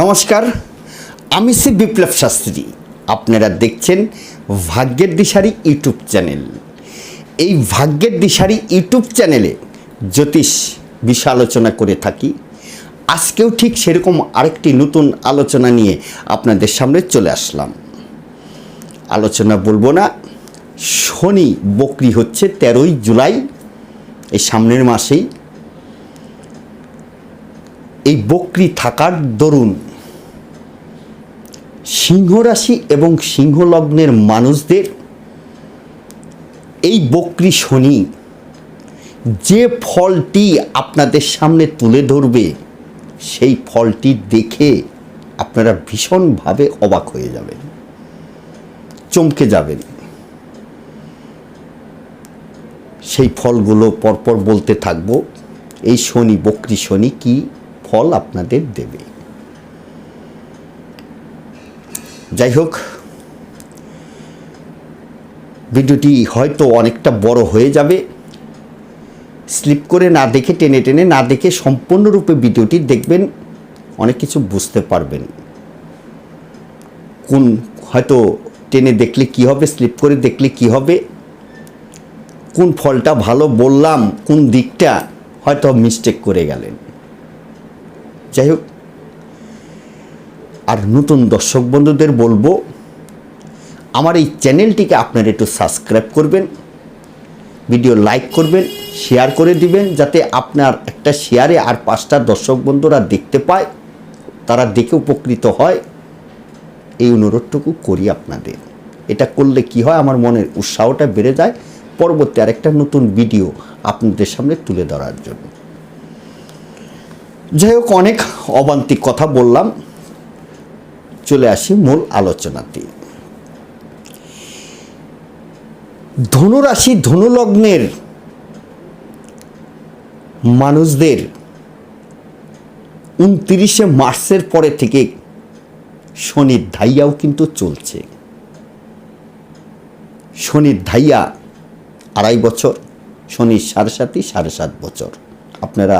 নমস্কার, আমি শ্রী বিপ্লব শাস্ত্রী। আপনারা দেখছেন ভাগ্যের দিশারি ইউটিউব চ্যানেল। এই ভাগ্যের দিশারি ইউটিউব চ্যানেলে জ্যোতিষ বিষয় আলোচনা করে থাকি। আজকেও ঠিক সেরকম আরেকটি নতুন আলোচনা নিয়ে আপনাদের সামনে চলে আসলাম। আলোচনা বলব না, শনি বকরি হচ্ছে তেরোই জুলাই, এই সামনের মাসেই। এই বকরি থাকার দরুন সিংহ রাশি এবং সিংহ লগ্নের মানুষদের এই বকরি শনি যে ফলটি আপনাদের সামনে তুলে ধরবে, সেই ফলটি দেখে আপনারা ভীষণভাবে অবাক হয়ে যাবেন, চমকে যাবেন। সেই ফলগুলো পরপর বলতে থাকব, এই শনি, বকরি শনি কি ফল আপনাদের দেবে? যাই হোক ভিডিওটি হয়তো অনেকটা বড় হয়ে যাবে। স্লিপ করে না দেখে, টেনে টেনে না দেখে সম্পূর্ণরূপে ভিডিওটি দেখবেন, অনেক কিছু বুঝতে পারবেন। কোন, হয়তো টেনে দেখলে কি হবে, স্লিপ করে দেখলে কি হবে, কোন ফলটা ভালো বললাম, কোন দিকটা হয়তো মিস্টেক করে গেলেন। যাই হোক আর নতুন দর্শক বন্ধুদের বলব, আমার এই চ্যানেলটিকে আপনারা একটু সাবস্ক্রাইব করবেন ভিডিও লাইক করবেন শেয়ার করে দিবেন, যাতে আপনার একটা শেয়ারে আর পাঁচটা দর্শক বন্ধুরা দেখতে পায়, তারা দেখে উপকৃত হয়। এই অনুরোধটুকু করি আপনাদের। এটা করলে কি হয়, আমার মনের উৎসাহটা বেড়ে যায়, পরবর্তী আরেকটা নতুন ভিডিও আপনাদের সামনে তুলে ধরার জন্য। যাই হোক, অনেক অবান্তিক কথা বললাম। চলে আসি মূল আলোচনাতে। ধনুরাশি ধনুলগ্নের মানুষদের উনত্রিশে মার্চের পরে থেকে শনির ধাইয়াও কিন্তু চলছে। শনির ধাইয়া আড়াই বছর শনির সাড়ে সাতই, সাড়ে সাত বছর। আপনারা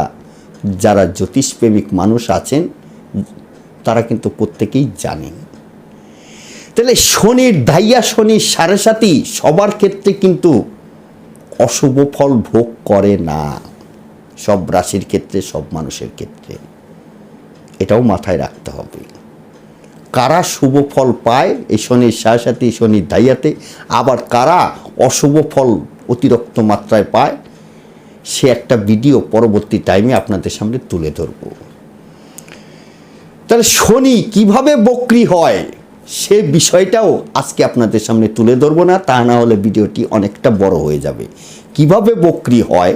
যারা জ্যোতিষপ্রেমিক মানুষ আছেন তারা কিন্তু প্রত্যেকেই জানেন তাহলে শনির ধাইয়া শনির সাড়ে সাতই সবার ক্ষেত্রে কিন্তু অশুভ ফল ভোগ করে না। সব রাশির ক্ষেত্রে, সব মানুষের ক্ষেত্রে। এটাও মাথায় রাখতে হবে। কারা শুভ ফল পায় এই শনির সাথে শনির ধাইয়াতে আবার কারা অশুভ ফল অতিরিক্ত মাত্রায় পায়, সে একটা ভিডিও পরবর্তী টাইমে আপনাদের সামনে তুলে ধরব। তাহলে শনি কীভাবে বক্রি হয়, সে বিষয়টাও আজকে আপনাদের সামনে তুলে ধরবো না, তা না হলে ভিডিওটি অনেকটা বড় হয়ে যাবে। কীভাবে বক্রি হয়,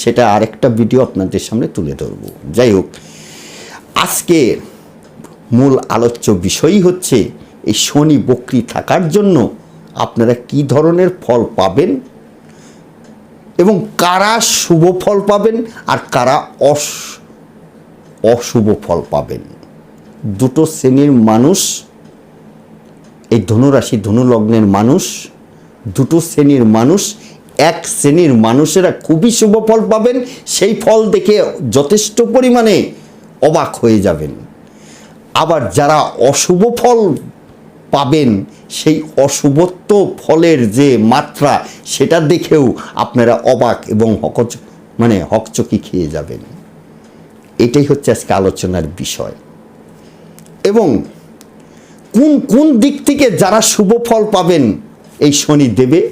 সেটা আরেকটা ভিডিও আপনাদের সামনে তুলে ধরবো। যাই হোক, আজকে মূল আলোচ্য বিষয়ই হচ্ছে, এই শনি বক্রি থাকার জন্য আপনারা কি ধরনের ফল পাবেন এবং কারা শুভ ফল পাবেন আর কারা অশুভ ফল পাবেন। দুটো শ্রেণির মানুষ, এই ধনুরাশি ধনুলগ্নের মানুষ, দুটো শ্রেণির মানুষ, এক শ্রেণির মানুষেরা খুবই শুভ ফল পাবেন, সেই ফল দেখে যথেষ্ট পরিমাণে অবাক হয়ে যাবেন। আবার যারা অশুভ ফল পাবেন, সেই অশুভত্ব ফলের যে মাত্রা, সেটা দেখেও আপনারা অবাক এবং হকচ মানে হকচকি খেয়ে যাবেন। এটাই হচ্ছে আজকে আলোচনার বিষয়। এবং কোন কোন দিক থেকে যারা শুভ ফল পাবেন এই শনি দেবে?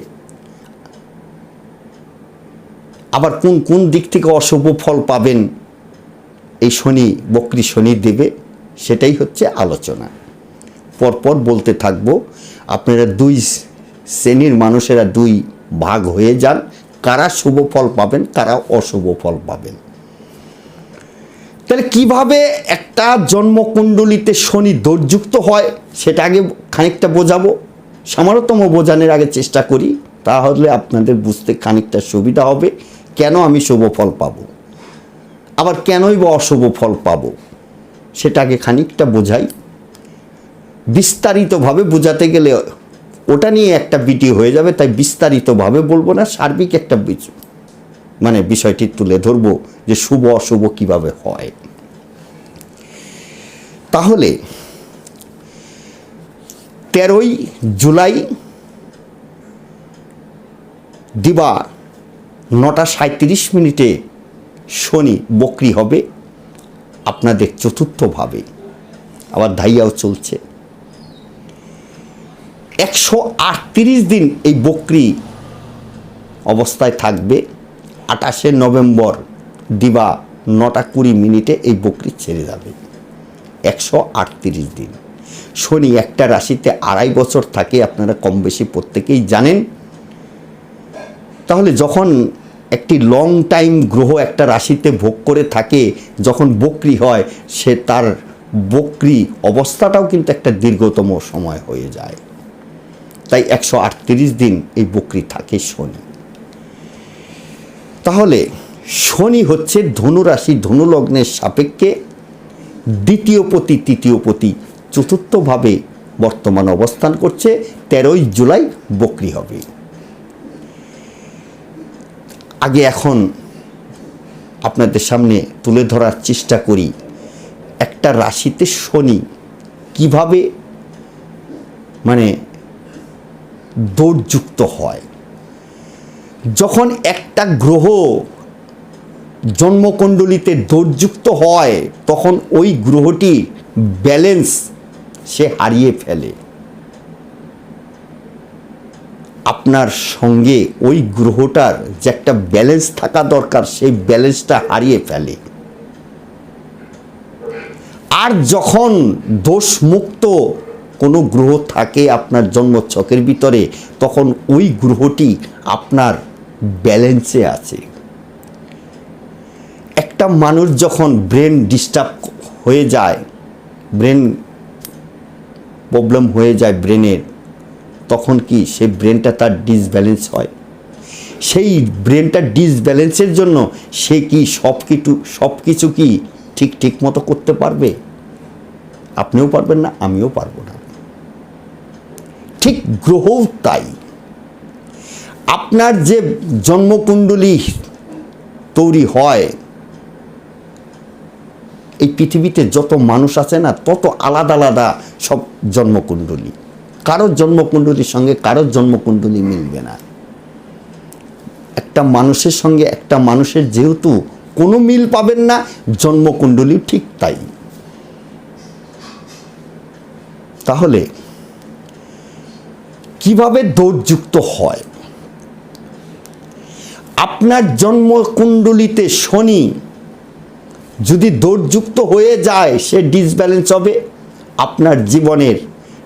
আবার কোন কোন দিক থেকে অশুভ ফল পাবেন এই শনি, বকরি শনি দেবে? সেটাই হচ্ছে আলোচনা। পরপর বলতে থাকব, আপনারা দুই শ্রেণির মানুষেরা দুই ভাগ হয়ে যান। কারা শুভ ফল পাবেন, কারা অশুভ ফল পাবেন। তাহলে কীভাবে একটা জন্মকুণ্ডলিতে শনি দোরযুক্ত হয় সেটা আগে খানিকটা বোঝাবো। সামান্যতম বোঝানোর আগে চেষ্টা করি, তাহলে আপনাদের বুঝতে খানিকটা সুবিধা হবে। কেন আমি শুভ ফল পাবো? আবার কেনই বা অশুভ ফল পাবো? সেটাকে খানিকটা বোঝাই। বিস্তারিতভাবে বোঝাতে গেলে ওটা নিয়ে একটা ভিডিও হয়ে যাবে, তাই বিস্তারিতভাবে বলব না, সার্বিক একটা মানে বিষয়টি তুলে ধরবো যে শুভ অশুভ কীভাবে হয়। তাহলে তেরোই জুলাই দিবা নটা সাঁত্রিশ মিনিটে শনি বকরি হবে, আপনাদের চতুর্থভাবে। আবার ধাইয়াও চলছে। একশো আটত্রিশ দিন এই বকরি অবস্থায় থাকবে, আঠাশে নভেম্বর দিবা নটা কুড়ি মিনিটে এই বকরি ছেড়ে যাবে। একশো আটত্রিশ দিন। শনি একটা রাশিতে আড়াই বছর থাকে, আপনারা কম বেশি প্রত্যেকেই জানেন। তাহলে যখন একটি লং টাইম গ্রহ একটা রাশিতে ভোগ করে থাকে, যখন বকরি হয়, সে তার বকরি অবস্থাটাও কিন্তু একটা দীর্ঘতম সময় হয়ে যায়। তাই একশো আটত্রিশ দিন এই বকরি থাকে শনি। তাহলে শনি হচ্ছে ধনু রাশি ধনু সাপেক্ষে দ্বিতীয় পতি, তৃতীয় পতি চতুর্থভাবে বর্তমান অবস্থান করছে, তেরোই জুলাই বকরি হবে। আগে এখন আপনাদের সামনে তুলে ধরার চেষ্টা করি, একটা রাশিতে শনি কীভাবে মানে দৌড়যুক্ত হয়। যখন একটা গ্রহ জন্মকুণ্ডলিতে দৌড়যুক্ত হয়, তখন ওই গ্রহটি ব্যালেন্স সে হারিয়ে ফেলে। আপনার সঙ্গে ওই গ্রহটার যে একটা ব্যালেন্স থাকা দরকার, সেই ব্যালেন্সটা হারিয়ে ফেলে। আর যখন দোষমুক্ত কোনো গ্রহ থাকে আপনার জন্মছকের ভিতরে, তখন ওই গ্রহটি আপনার ব্যালেন্সে আছে। একটা মানুষ যখন ব্রেন ডিস্টার্ব হয়ে যায় ব্রেন প্রবলেম হয়ে যায় ব্রেনের তখন কি সেই ব্রেনটা তার ডিসব্যালেন্স হয়? সেই ব্রেনটা ডিসব্যালেন্সের জন্য সে কি সব কিছু সব কিছু কি ঠিক ঠিক মতো করতে পারবে? আপনিও পারবেন না, আমিও পারব না। ঠিক গ্রহও তাই। আপনার যে জন্মকুণ্ডলী তৈরি হয় এই পৃথিবীতে যত মানুষ আছে না, তত আলাদা আলাদা সব জন্মকুণ্ডলী। কারোর জন্মকুণ্ডলীর সঙ্গে কারোর জন্মকুণ্ডলী মিলবে না। একটা মানুষের সঙ্গে একটা মানুষের যেহেতু কোনো মিল পাবেন না, জন্মকুণ্ডলী ঠিক তাই। তাহলে কীভাবে দৌড়যুক্ত হয়? আপনার জন্মকুণ্ডলিতে শনি যদি দৌড়যুক্ত হয়ে যায়, সে ডিসব্যালেন্স হবে। আপনার জীবনের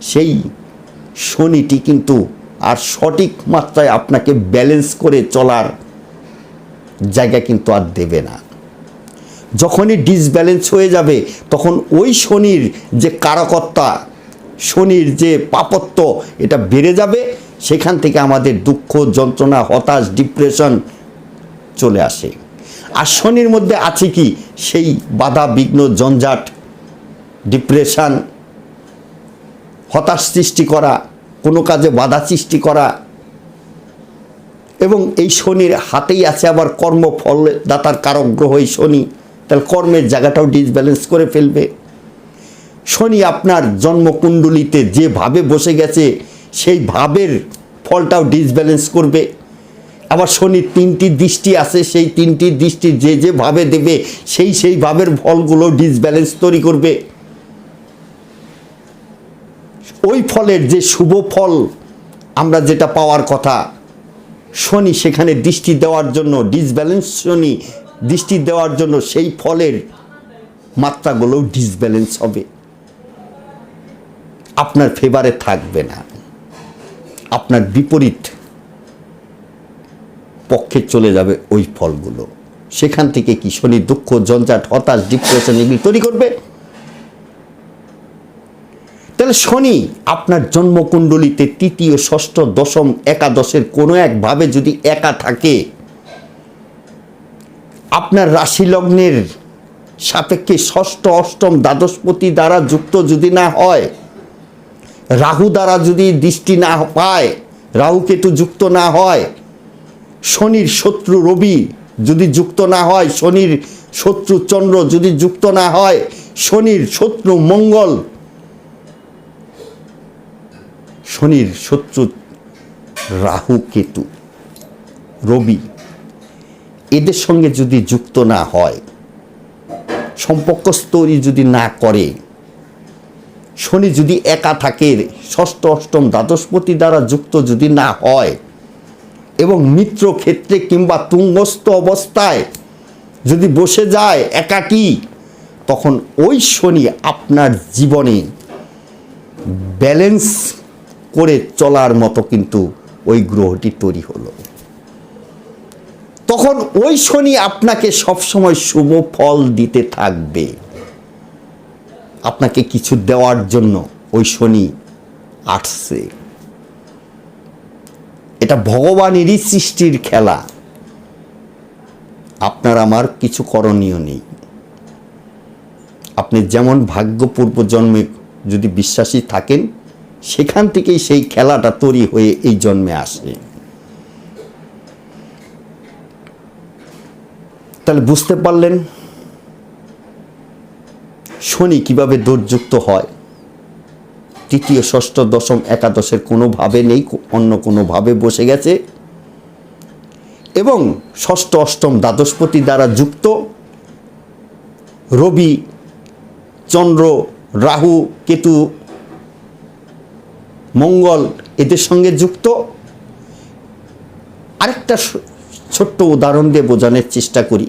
সেই শনিটি কিন্তু আর সঠিক মাত্রায় আপনাকে ব্যালেন্স করে চলার জায়গা কিন্তু আর দেবে না। যখনই ডিসব্যালেন্স হয়ে যাবে, তখন ওই শনির যে কারকত্তা, শনির যে পাপত্ব, এটা বেড়ে যাবে। সেখান থেকে আমাদের দুঃখ, যন্ত্রণা, হতাশ ডিপ্রেশন চলে আসে। আর শনির মধ্যে আছে কি? সেই বাধা, বিঘ্ন, জঞ্জাট ডিপ্রেশান হতাশ সৃষ্টি করা, কোনো কাজে বাধা সৃষ্টি করা এবং এই শনির হাতেই আছে আবার কর্মফল দাতার কারক গ্রহ এই শনি। তাহলে কর্মের জায়গাটাও ডিসব্যালেন্স করে ফেলবে। শনি আপনার জন্মকুণ্ডলিতে যেভাবে বসে গেছে, সেই ভাবের ফলটাও ডিসব্যালেন্স করবে। আবার শনির তিনটি দৃষ্টি আছে, সেই তিনটি দৃষ্টি যে যেভাবে দেবে, সেই সেই ভাবের ফলগুলো ডিসব্যালেন্স তৈরি করবে। ওই ফলের যে শুভ ফল, আমরা যেটা পাওয়ার কথা, শনি সেখানে দৃষ্টি দেওয়ার জন্য ডিসব্যালেন্স শনি দৃষ্টি দেওয়ার জন্য সেই ফলের মাত্রাগুলো ডিসব্যালেন্স হবে। আপনার ফেভারে থাকবে না। আপনার বিপরীত পক্ষে চলে যাবে ওই ফলগুলো। সেখান থেকে কি শনি দুঃখ, জঞ্জাট, হতাশ ডিপ্রেশন এগুলি তৈরি করবে? তাহলে শনি আপনার জন্মকুণ্ডলিতে তৃতীয়, ষষ্ঠ, দশম, একাদশের কোনো একভাবে যদি একা থাকে, আপনার রাশি লগ্নের সাপেক্ষে ষষ্ঠ, অষ্টম, দ্বাদশপতি দ্বারা যুক্ত যদি না হয়, রাহু দ্বারা যদি দৃষ্টি না পায় রাহু কেতু যুক্ত না হয় শনির শত্রু রবি যদি যুক্ত না হয়, শনির শত্রু চন্দ্র যদি যুক্ত না হয়, শনির শত্রু মঙ্গল। শনির শত্রু রাহু, কেতু, রবি, এদের সঙ্গে যদি যুক্ত না হয়, সম্পর্ক স্তরী যদি না করে, শনি যদি একা থাকে, ষষ্ঠ, অষ্টম দ্বাদশপতি দ্বারা যুক্ত যদি না হয় এবং মিত্র ক্ষেত্রে কিংবা তুঙ্গস্থ অবস্থায় যদি বসে যায় একাকী, তখন ওই শনি আপনার জীবনে ব্যালেন্স করে চলার মতো কিন্তু ওই গ্রহটি তৈরি হলো। তখন ওই শনি আপনাকে সবসময় শুভ ফল দিতে থাকবে। আপনাকে কিছু দেওয়ার জন্য ওই শনি আসছে। এটা ভগবানেরই সৃষ্টির খেলা। আপনার আমার কিছু করণীয় নেই। আপনি যেমন ভাগ্যপূর্ব জন্মে যদি বিশ্বাসী থাকেন, সেখান থেকেই সেই খেলাটা তৈরি হয়ে এই জন্মে আসে। তাহলে বুঝতে পারলেন শনি কীভাবে দোরযুক্ত হয়? তৃতীয়, ষষ্ঠ, দশম, একাদশের কোনোভাবে নেই, অন্য কোনোভাবে বসে গেছে। এবং ষষ্ঠ, অষ্টম দ্বাদশপতি দ্বারা যুক্ত রবি, চন্দ্র, রাহু, কেতু, মঙ্গল এদের সঙ্গে যুক্ত। আরেকটা ছোট্ট উদাহরণ দিয়ে বোঝানোর চেষ্টা করি।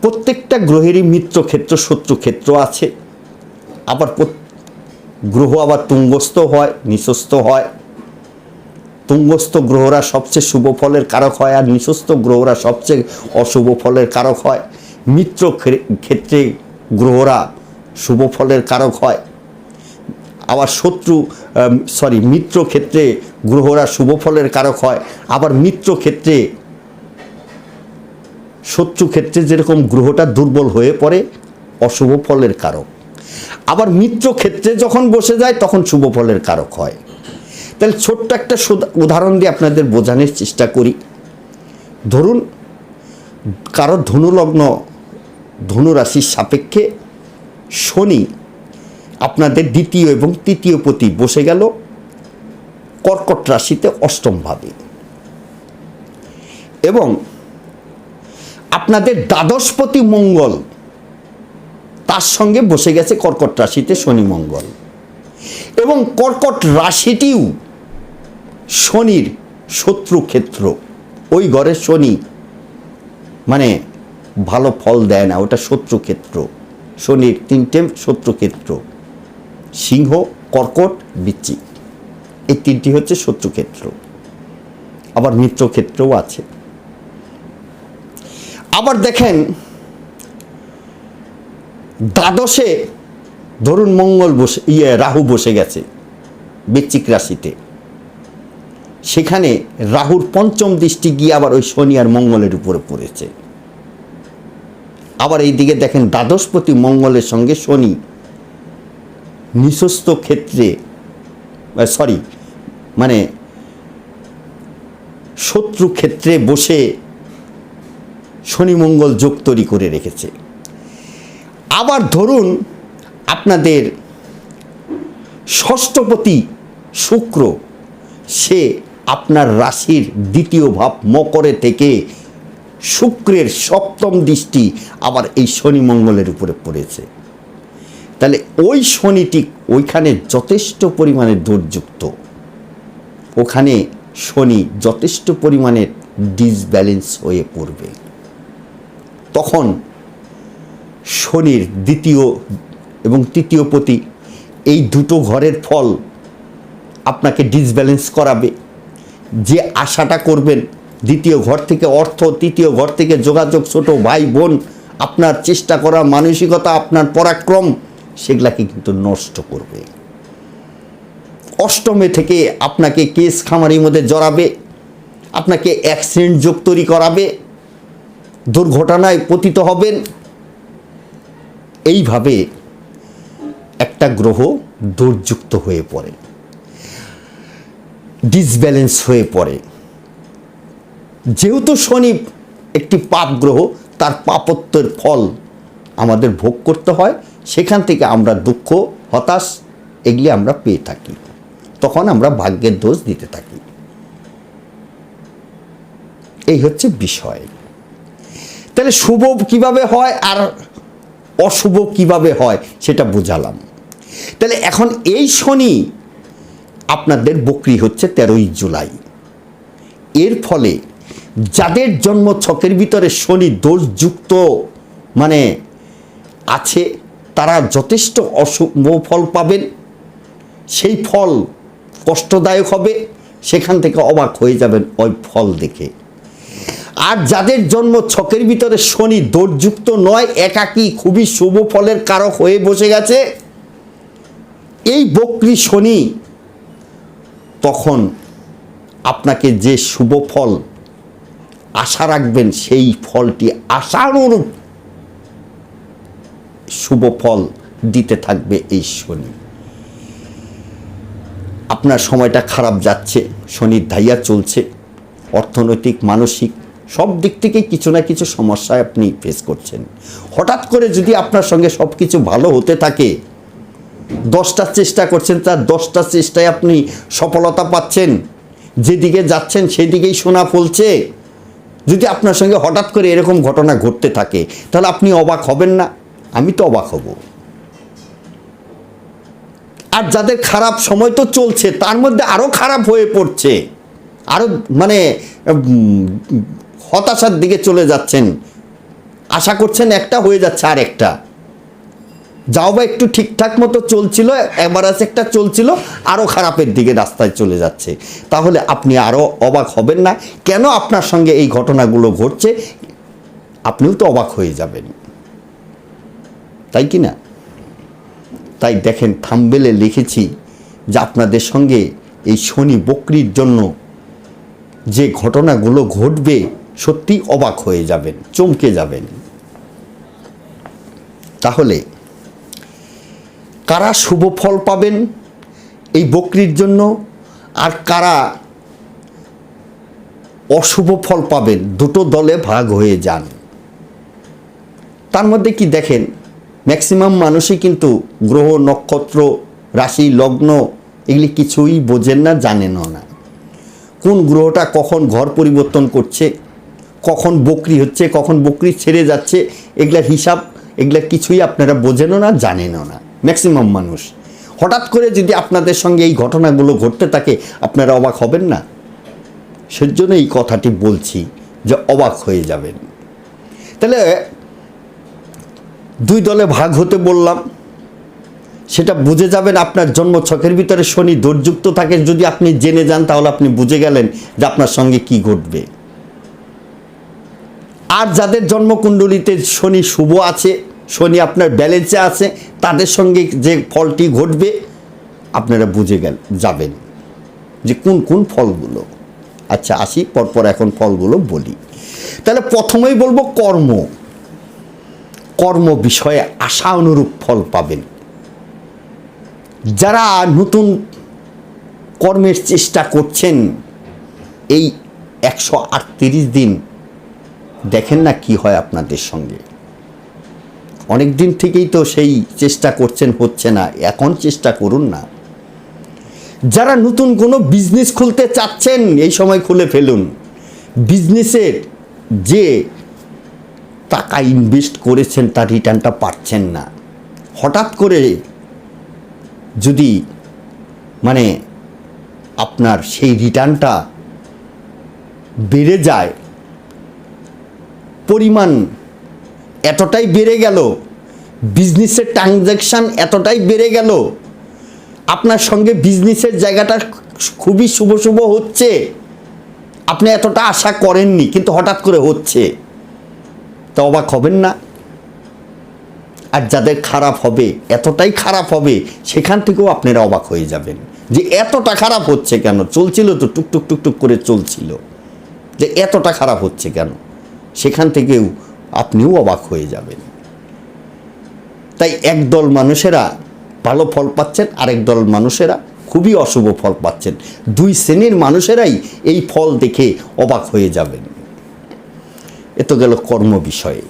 প্রত্যেকটা গ্রহেরই মিত্র ক্ষেত্র শত্রু ক্ষেত্র আছে। আবার গ্রহ আবার তুঙ্গস্থ হয় নিঃস্ত হয়। তুঙ্গস্থ গ্রহরা সবচেয়ে শুভ ফলের কারক হয় আর নিঃস্ত গ্রহরা সবচেয়ে অশুভ ফলের কারক হয়। মিত্র ক্ষেত্রে গ্রহরা শুভ ফলের কারক হয়। আবার শত্রু সরি মিত্র ক্ষেত্রে গ্রহরা শুভ ফলের কারক হয়। আবার মিত্র ক্ষেত্রে, শত্রু ক্ষেত্রে যেরকম গ্রহটা দুর্বল হয়ে পড়ে, অশুভ ফলের কারক। আবার মিত্র ক্ষেত্রে যখন বসে যায়, তখন শুভ ফলের কারক হয়। তাহলে ছোট্ট একটা উদাহরণ দিয়ে আপনাদের বোঝানোর চেষ্টা করি। ধরুন, কারও ধনুলগ্ন ধনুরাশির সাপেক্ষে শনি আপনাদের দ্বিতীয় এবং তৃতীয় পতি বসে গেল কর্কট রাশিতে অষ্টমভাবে এবং আপনাদের দ্বাদশপতি মঙ্গল তার সঙ্গে বসে গেছে কর্কট রাশিতে শনি মঙ্গল। এবং কর্কট রাশিটিও শনির শত্রু ক্ষেত্র। ওই ঘরের শনি মানে ভালো ফল দেয় না, ওটা শত্রু ক্ষেত্র। শনির তিনটে শত্রু ক্ষেত্র, সিংহ, কর্কট বিচ্ছি এই তিনটি হচ্ছে শত্রু ক্ষেত্র। আবার মিত্র ক্ষেত্রও আছে। আবার দেখেন দ্বাদশে ধরুন মঙ্গল বসে ইয়ে রাহু বসে গেছে, বৃশ্চিক রাশিতে। সেখানে রাহুর পঞ্চম দৃষ্টি গিয়ে আবার ওই শনি আর মঙ্গলের উপরে পড়েছে। আবার এই দিকে দেখেন দ্বাদশপতি মঙ্গলের সঙ্গে শনি নিঃস্ত ক্ষেত্রে সরি মানে শত্রু ক্ষেত্রে বসে শনি মঙ্গল যোগ তৈরি করে রেখেছে। আবার ধরুন আপনাদের ষষ্ঠপতি শুক্র, সে আপনার রাশির দ্বিতীয় ভাব মকরে থেকে শুক্রের সপ্তম দৃষ্টি আবার এই শনি মঙ্গলের উপরে পড়েছে। তাহলে ওই শনিটি ওইখানে যথেষ্ট পরিমাণে দূরযুক্ত। ওখানে শনি যথেষ্ট পরিমাণে ডিসব্যালেন্স হয়ে পড়বে। তখন শনির দ্বিতীয় এবং তৃতীয় পতি, এই দুটো ঘরের ফল আপনাকে ডিসব্যালেন্স করাবে। যে আশাটা করবেন, দ্বিতীয় ঘর থেকে অর্থ, তৃতীয় ঘর থেকে যোগাযোগ, ছোট ভাই, বোন, আপনার চেষ্টা করা, মানসিকতা, আপনার পরাক্রম, সেগুলাকে কিন্তু নষ্ট করবে। অষ্টমে থেকে আপনাকে কেস খামারির মধ্যে জড়াবে, আপনাকে অ্যাক্সিডেন্ট যোগ তৈরি করাবে, দুর্ঘটনায় পতিত হবেন এইভাবে একটা গ্রহ দুর্যুক্ত হয়ে পড়ে ডিসব্যালেন্স হয়ে পড়ে। যেহেতু শনি একটি পাপ গ্রহ, তার পাপত্বের ফল আমাদের ভোগ করতে হয়, সেখান থেকে আমরা দুঃখ, হতাশ এগুলি আমরা পেয়ে থাকি। তখন আমরা ভাগ্যের দোষ দিতে থাকি। এই হচ্ছে বিষয়। তাহলে শুভ কীভাবে হয় আর অশুভ কীভাবে হয় সেটা বোঝালাম। তাহলে এখন এই শনি আপনাদের বকরি হচ্ছে তেরোই জুলাই। এর ফলে যাদের জন্ম ছকের ভিতরে শনি দোষযুক্ত মানে আছে, তারা যথেষ্ট অশুভ ফল পাবেন। সেই ফল কষ্টদায়ক হবে, সেখান থেকে অবাক হয়ে যাবেন ওই ফল দেখে। আর যাদের জন্ম ছকের ভিতরে শনি দোষযুক্ত নয়, একাকী খুবই শুভ ফলের কারক হয়ে বসে গেছে। এই বকরি শনি তখন আপনাকে যে শুভ ফল আশা রাখবেন, সেই ফলটি আশানুরূপ শুভ ফল দিতে থাকবে এই শনি। আপনার সময়টা খারাপ যাচ্ছে, শনির ধাইয়া চলছে। অর্থনৈতিক, মানসিক সব দিক থেকে কিছু না কিছু সমস্যায় আপনি ফেস করছেন। হঠাৎ করে যদি আপনার সঙ্গে সব কিছু ভালো হতে থাকে, দশটা চেষ্টা করছেন, তার দশটা চেষ্টায় আপনি সফলতা পাচ্ছেন। যেদিকে যাচ্ছেন, সেদিকেই সোনা ফলছে। যদি আপনার সঙ্গে হঠাৎ করে এরকম ঘটনা ঘটতে থাকে, তাহলে আপনি অবাক হবেন না? আমি তো অবাক হব। আর যাদের খারাপ সময় তো চলছে, তার মধ্যে আরও খারাপ হয়ে পড়ছে। আরও মানে হতাশার দিকে চলে যাচ্ছেন। আশা করছেন একটা হয়ে যাচ্ছে আর একটা যাও বা একটু ঠিকঠাক মতো চলছিল আছে একটা চলছিল আরও খারাপের দিকে রাস্তায় চলে যাচ্ছে। তাহলে আপনি আরও অবাক হবেন না। কেন আপনার সঙ্গে এই ঘটনাগুলো ঘটছে? আপনিও তো অবাক হয়ে যাবেন। তাই কি না? তাই দেখেন, থাম্বেলে লিখেছি যে আপনাদের সঙ্গে এই শনি বকরির জন্য যে ঘটনাগুলো ঘটবে সত্যি অবাক হয়ে যাবেন, চমকে যাবেন। তাহলে, কারা শুভ ফল পাবেন এই বকরির জন্য? আর কারা অশুভ ফল পাবেন? দুটো দলে ভাগ হয়ে যান। তার মধ্যে কি দেখেন, ম্যাক্সিমাম মানুষই কিন্তু গ্রহ, নক্ষত্র, রাশি, লগ্ন, এগুলি কিছুই বোঝেন না, জানেনও না। কোন গ্রহটা কখন ঘর পরিবর্তন করছে কখন বকরি হচ্ছে, কখন বকরি ছেড়ে যাচ্ছে, এগুলার হিসাব এগুলা কিছুই আপনারা বোঝেনও না, জানেনও না। ম্যাক্সিমাম মানুষ। হঠাৎ করে যদি আপনাদের সঙ্গে এই ঘটনাগুলো ঘটতে থাকে, আপনারা অবাক হবেন না? সেজন্য এই কথাটি বলছি যে অবাক হয়ে যাবেন। তাহলে, দুই দলে ভাগ হতে বললাম। সেটা বুঝে যাবেন, আপনার জন্ম ছকের ভিতরে শনি দোরযুক্ত থাকে যদি আপনি জেনে যান, তাহলে আপনি বুঝে গেলেন যে আপনার সঙ্গে কি ঘটবে। আর যাদের জন্মকুণ্ডলিতে শনি শুভ আছে, শনি আপনার ব্যালেন্সে আছে, তাদের সঙ্গে যে ফলটি ঘটবে, আপনারা বুঝে গেল, যাবেন। যে কোন কোন ফলগুলো? আচ্ছা আসি, পরপর এখন ফলগুলো বলি। তাহলে প্রথমেই বলব কর্ম। কর্ম বিষয়ে আশা অনুরূপ ফল পাবেন। যারা নতুন কর্মের চেষ্টা করছেন, এই একশো আটত্রিশ দিন দেখেন না কি হয় আপনাদের সঙ্গে। অনেক দিন থেকেই তো সেই চেষ্টা করছেন, হচ্ছে না। এখন চেষ্টা করুন না। যারা নতুন কোনো বিজনেস খুলতে চাচ্ছেন, এই সময় খুলে ফেলুন। বিজনেসের যে টাকা ইনভেস্ট করেছেন, তার রিটার্নটা পাচ্ছেন না। হঠাৎ করে যদি মানে আপনার সেই রিটার্নটা বেড়ে যায় পরিমাণ এতটাই বেড়ে গেল বিজনেসের ট্রানজ্যাকশান এতটাই বেড়ে গেল, আপনার সঙ্গে বিজনেসের জায়গাটা খুবই শুভ শুভ হচ্ছে, আপনি এতটা আশা করেননি, কিন্তু হঠাৎ করে হচ্ছে। তো অবাক হবেন না? আর যাদের খারাপ হবে, এতটাই খারাপ হবে, সেখান থেকেও আপনারা অবাক হয়ে যাবেন। যে এতটা খারাপ হচ্ছে কেন? চলছিল তো টুকটুক টুকটুক করে চলছিল। যে এতটা খারাপ হচ্ছে কেন? সেখান থেকেও আপনিও অবাক হয়ে যাবেন। তাই একদল মানুষেরা ভালো ফল পাচ্ছেন, আরেক দল মানুষেরা খুবই অশুভ ফল পাচ্ছেন। দুই শ্রেণির মানুষেরাই এই ফল দেখে অবাক হয়ে যাবেন। এ তো গেল কর্ম বিষয়ে।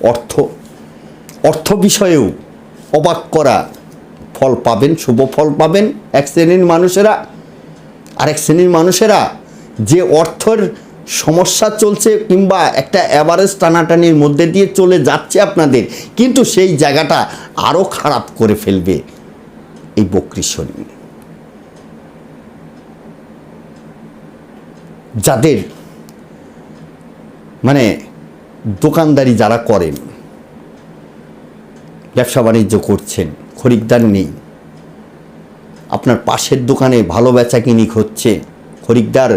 অর্থ। অর্থ বিষয়েও অবাক করা ফল পাবেন, শুভ ফল পাবেন এক শ্রেণির মানুষেরা। আরেক শ্রেণির মানুষেরা যে অর্থের সমস্যা চলছে কিংবা একটা অ্যাভারেজ টানাটানির মধ্যে দিয়ে চলে যাচ্ছে আপনাদের, কিন্তু সেই জায়গাটা আরও খারাপ করে ফেলবে এই বকরি শনি যাদের মানে দোকানদারি যারা করেন, ব্যবসা বাণিজ্য করছেন, খরিদ্দার নেই, আপনার পাশের দোকানে ভালো বেচা কিনি হচ্ছে, খরিদ্দার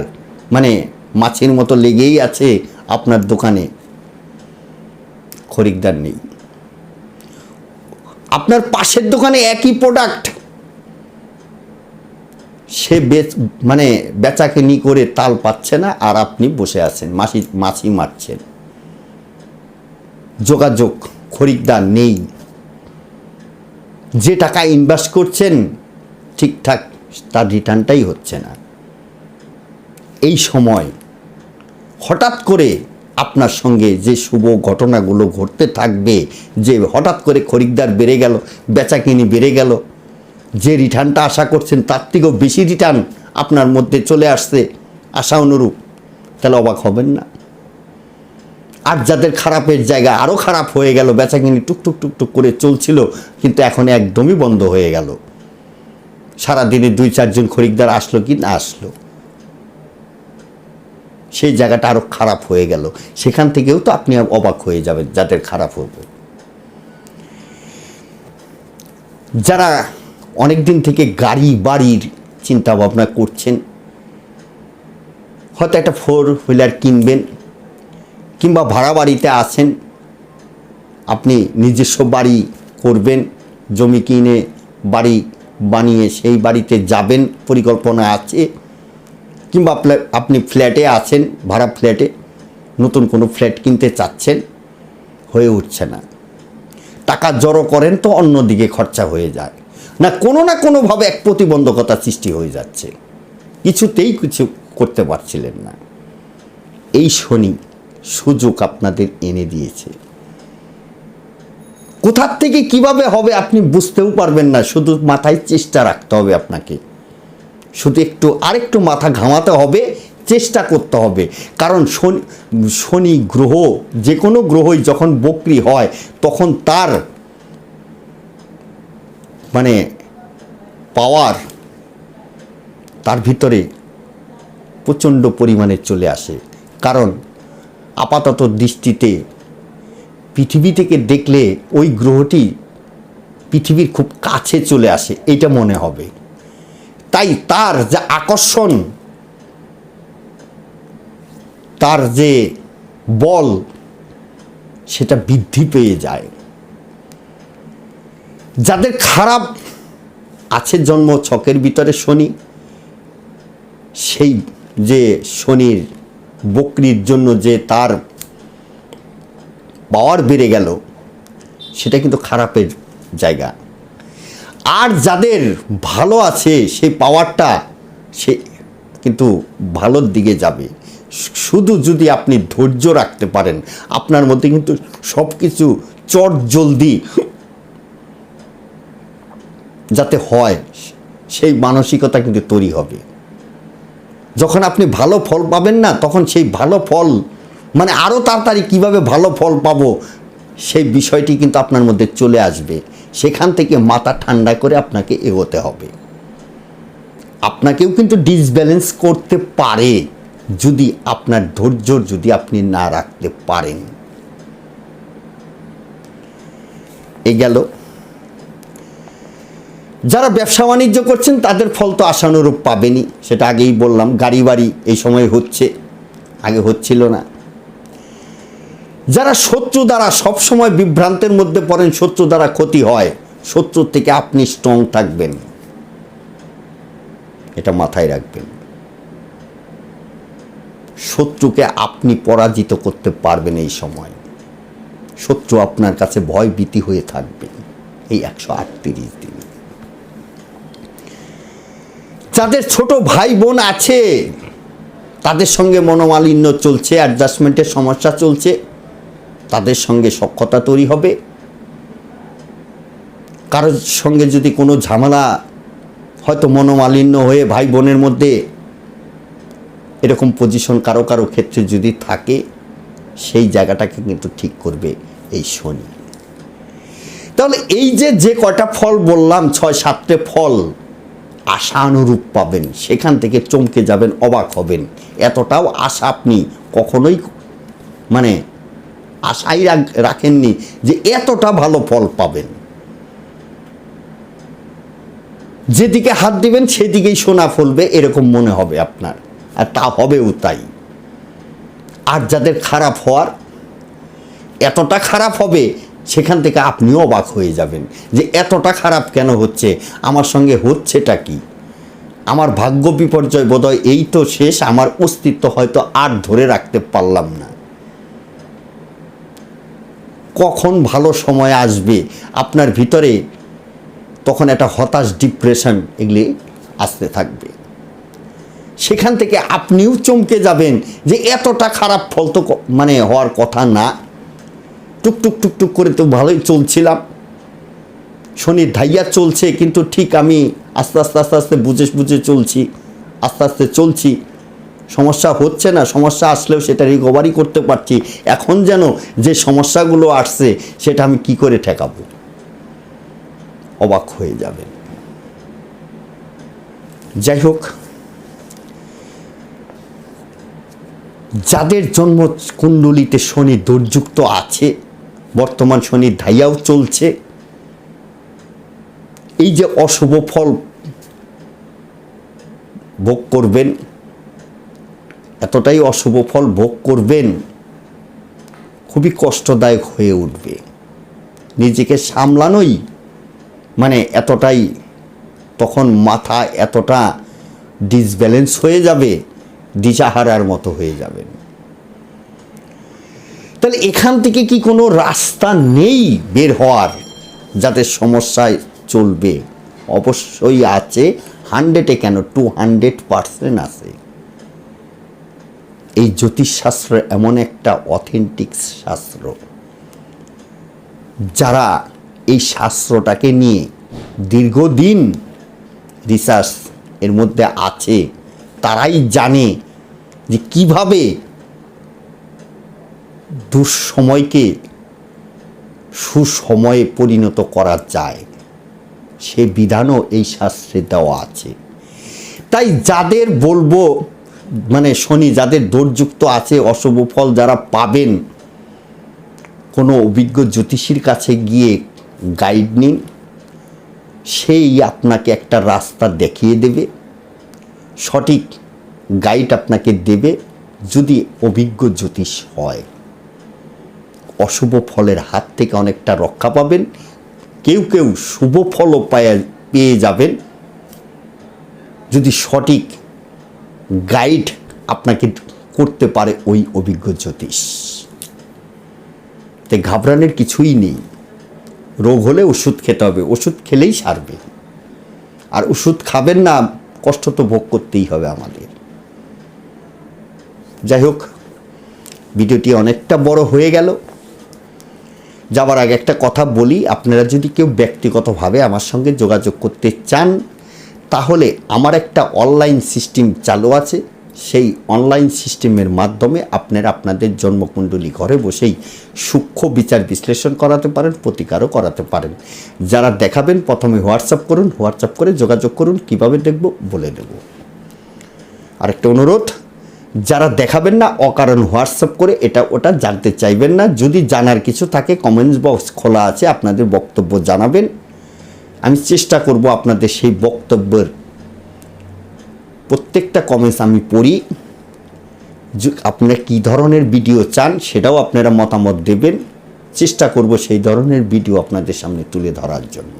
মানে মাছের মতো লেগেই আছে আপনার দোকানে। খরিদ্দার নেই। আপনার পাশের দোকানে একই প্রোডাক্ট সে বেচ মানে বেচাকেনি করে তাল পাচ্ছে না আর আপনি বসে আছেন মাছি মাছি মারছেন। যোগাযোগ, খরিদ্দার নেই। যে টাকা ইনভেস্ট করছেন, ঠিকঠাক তার রিটার্নটাই হচ্ছে না। এই সময় হঠাৎ করে আপনার সঙ্গে যে শুভ ঘটনাগুলো ঘটতে থাকবে, যে হঠাৎ করে খরিদ্দার বেড়ে গেল, বেচাকিনি বেড়ে গেল, যে রিটার্নটা আশা করছেন তার থেকেও বেশি রিটার্ন আপনার মধ্যে চলে আসছে, আশা অনুরূপ। তাহলে অবাক হবেন না? আর যাদের খারাপের জায়গা আরও খারাপ হয়ে গেল, বেচাকিনি টুকটুক টুকটুক করে চলছিল, কিন্তু এখন একদমই বন্ধ হয়ে গেল। সারাদিনে দুই চারজন খরিদ্দার আসলো কি না আসলো? সেই জায়গাটা আরও খারাপ হয়ে গেল। সেখান থেকেও তো আপনি অবাক হয়ে যাবেন যাদের খারাপ হবে। যারা অনেক দিন থেকে গাড়ি বাড়ির চিন্তা ভাবনা করছেন, হয়তো একটা ফোর হুইলার কিনবেন কিংবা ভাড়া বাড়িতে আছেন, আপনি নিজস্ব বাড়ি করবেন, জমি কিনে বাড়ি বানিয়ে সেই বাড়িতে যাবেন, পরিকল্পনা আছে কিংবা আপনি ফ্ল্যাটে আছেন, ভাড়া ফ্ল্যাটে, নতুন কোনো ফ্ল্যাট কিনতে চাচ্ছেন, হয়ে উঠছে না। টাকা জড়ো করেন তো অন্যদিকে খরচা হয়ে যায়। না, কোনো না কোনোভাবে এক প্রতিবন্ধকতা সৃষ্টি হয়ে যাচ্ছে। কিছুতেই কিছু করতে পারছিলেন না। এই শনি সুযোগ আপনাদের এনে দিয়েছে। কোথার থেকে কীভাবে হবে আপনি বুঝতেও পারবেন না। শুধু মাথায় চেষ্টা রাখতে হবে আপনাকে। শুধু একটু, আরেকটু মাথা ঘামাতে হবে, চেষ্টা করতে হবে। কারণ শনি শনি গ্রহ যে কোনো গ্রহই যখন বক্রি হয়, তখন তার মানে পাওয়ার তার ভিতরে প্রচণ্ড পরিমাণে চলে আসে। কারণ আপাতত দৃষ্টিতে পৃথিবী থেকে দেখলে ওই গ্রহটি পৃথিবীর খুব কাছে চলে আসে এটা মনে হবে। তাই তার যে আকর্ষণ, তার যে বল, সেটা বৃদ্ধি পেয়ে যায়। যাদের খারাপ আছে জন্ম ছকের ভিতরে শনি, সেই যে শনির বকরির জন্য যে তার পাওয়ার বেড়ে গেল, সেটা কিন্তু খারাপের জায়গা। আর যাদের ভালো আছে, সেই পাওয়ারটা সে কিন্তু ভালোর দিকে যাবে। শুধু যদি আপনি ধৈর্য রাখতে পারেন, আপনার মধ্যে কিন্তু সব কিছু চট জলদি যাতে হয়, সেই মানসিকতা কিন্তু তৈরি হবে। যখন আপনি ভালো ফল পাবেন না, তখন সেই ভালো ফল মানে আরও তাড়াতাড়ি কীভাবে ভালো ফল পাবো, সেই বিষয়টি কিন্তু আপনার মধ্যে চলে আসবে। সেখান থেকে মাথা ঠান্ডা করে আপনাকে এগোতে হবে। আপনাকেও কিন্তু ডিসব্যালেন্স করতে পারে যদি আপনার ধৈর্য যদি আপনি না রাখতে পারেন। এ গেল। যারা ব্যবসা বাণিজ্য করছেন, তাদের ফল তো আশানুরূপ পাবেনি সেটা আগেই বললাম গাড়ি বাড়ি এই সময় হচ্ছে। আগে হচ্ছিল না। যারা শত্রু দ্বারা সবসময় বিভ্রান্তের মধ্যে পড়েন, শত্রু দ্বারা ক্ষতি হয়, শত্রুর থেকে আপনি স্ট্রং থাকবেন। এটা মাথায় রাখবেন। শত্রুকে আপনি পরাজিত করতে পারবেন এই সময়। শত্রু আপনার কাছে ভয় ভীতি হয়ে থাকবে এই একশো আটত্রিশ দিন। যাদের ছোট ভাই বোন আছে, তাদের সঙ্গে মনোমালিন্য চলছে অ্যাডজাস্টমেন্টের সমস্যা চলছে তাদের সঙ্গে সক্ষতা তৈরি হবে। কারোর সঙ্গে যদি কোনো ঝামেলা হয়তো মনোমালিন্য হয়ে ভাই বোনের মধ্যে এরকম পজিশন কারও কারও ক্ষেত্রে যদি থাকে, সেই জায়গাটাকে কিন্তু ঠিক করবে এই শনি। তাহলে এই যে যে কয়টা ফল বললাম, ছয়, সাতটে ফল আশানুরূপ পাবেন, সেখান থেকে চমকে যাবেন, অবাক হবেন। এতটাও আশা আপনি কখনোই মানে আশাই রাখেননি যে এতটা ভালো ফল পাবেন। যেদিকে হাত দিবেন সেদিকেই সোনা ফলবে এরকম মনে হবে আপনার। আর তা হবেও তাই। আর যাদের খারাপ হওয়ার, এতটা খারাপ হবে সেখান থেকে আপনিও অবাক হয়ে যাবেন যে এতটা খারাপ কেন হচ্ছে? আমার সঙ্গে হচ্ছেটা কি? আমার ভাগ্য বিপর্যয় বোধহয় এই তো শেষ, আমার অস্তিত্ব হয়তো আর ধরে রাখতে পারলাম না। কখন ভালো সময় আসবে আপনার ভিতরে, তখন একটা হতাশ ডিপ্রেশন এগুলি আসতে থাকবে। সেখান থেকে আপনিও চমকে যাবেন যে এতটা খারাপ ফল তো মানে হওয়ার কথা না। টুকটুক টুকটুক করে তো ভালোই চলছিলাম। শনির ধাইয়া চলছে, কিন্তু ঠিক আমি আস্তে আস্তে আস্তে আস্তে বুঝে বুঝে চলছি, আস্তে আস্তে চলছি। সমস্যা হচ্ছে না, সমস্যা আসলেও সেটা রিকভারি করতে পারছি। এখন যেন যে সমস্যাগুলো আসছে, সেটা আমি কি করে ঠেকাবো? অবাক হয়ে যাবেন। যাই হোক, যাদের জন্ম কুণ্ডলিতে শনি দুর্যুক্ত আছে, বর্তমান শনির ধাইয়াও চলছে, এই যে অশুভ ফল ভোগ করবেন এতটাই অশুভ ফল ভোগ করবেন, খুবই কষ্টদায়ক হয়ে উঠবে। নিজেকে সামলানোই মানে এতটাই তখন মাথা এতটা ডিসব্যালেন্স হয়ে যাবে, দিশাহারার মতো হয়ে যাবেন। তাহলে এখান থেকে কি কোনো রাস্তা নেই বের হওয়ার যাতে সমস্যায় চলবে? অবশ্যই আছে হান্ড্রেডে কেন? টু হান্ড্রেড পার্সেন্ট আছে। এই জ্যোতিষশাস্ত্র এমন একটা অথেন্টিক শাস্ত্র। যারা এই শাস্ত্রটাকে নিয়ে দীর্ঘদিন রিসার্চ এর মধ্যে আছে, তারাই জানে যে কীভাবে দুঃসময়কে সুসময়ে পরিণত করা যায়। সে বিধানও এই শাস্ত্রে দেওয়া আছে। তাই যাদের বলব মানে শনি যাদের দোষযুক্ত আছে, অশুভ ফল যারা পাবেন, কোনো অভিজ্ঞ জ্যোতিষীর কাছে গিয়ে গাইড নিন। সেই আপনাকে একটা রাস্তা দেখিয়ে দেবে। সঠিক গাইড আপনাকে দেবে যদি অভিজ্ঞ জ্যোতিষ হয়। অশুভ ফলের হাত থেকে অনেকটা রক্ষা পাবেন। কেউ কেউ শুভ ফলও পেয়ে যাবেন। যদি সঠিক গাইড আপনাকে করতে পারে ওই অভিজ্ঞ জ্যোতিষ। তাই ঘাবড়ানোর কিছুই নেই। রোগ হলে ওষুধ খেতে হবে, ওষুধ খেলেই সারবে। আর ওষুধ খাবেন না, কষ্ট তো ভোগ করতেই হবে আমাদের। যাই হোক, ভিডিওটি অনেকটা বড় হয়ে গেল। যাবার আগে একটা কথা বলি, আপনারা যদি কেউ ব্যক্তিগতভাবে আমার সঙ্গে যোগাযোগ করতে চান তাহলে আমার একটা অনলাইন সিস্টেম চালু আছে। সেই অনলাইন সিস্টেমের মাধ্যমে আপনারা আপনাদের জন্মকুণ্ডলী ঘরে বসেই সূক্ষ্ম বিচার বিশ্লেষণ করাতে পারেন, প্রতিকারও করাতে পারেন। যারা দেখাবেন, প্রথমে হোয়াটসঅ্যাপ করুন, হোয়াটসঅ্যাপ করে যোগাযোগ করুন, কীভাবে দেখব বলে দেব। আরেকটা অনুরোধ, যারা দেখাবেন না, অকারণ হোয়াটসঅ্যাপ করে এটা ওটা জানতে চাইবেন না। যদি জানার কিছু থাকে কমেন্টস বক্স খোলা আছে, আপনাদের বক্তব্য জানাবেন। আমি চেষ্টা করব আপনাদের সেই বক্তব্যের প্রত্যেকটা কমেন্টস আমি পড়ি। আপনারা কী ধরনের ভিডিও চান সেটাও আপনারা মতামত দেবেন। চেষ্টা করব সেই ধরনের ভিডিও আপনাদের সামনে তুলে ধরার জন্য।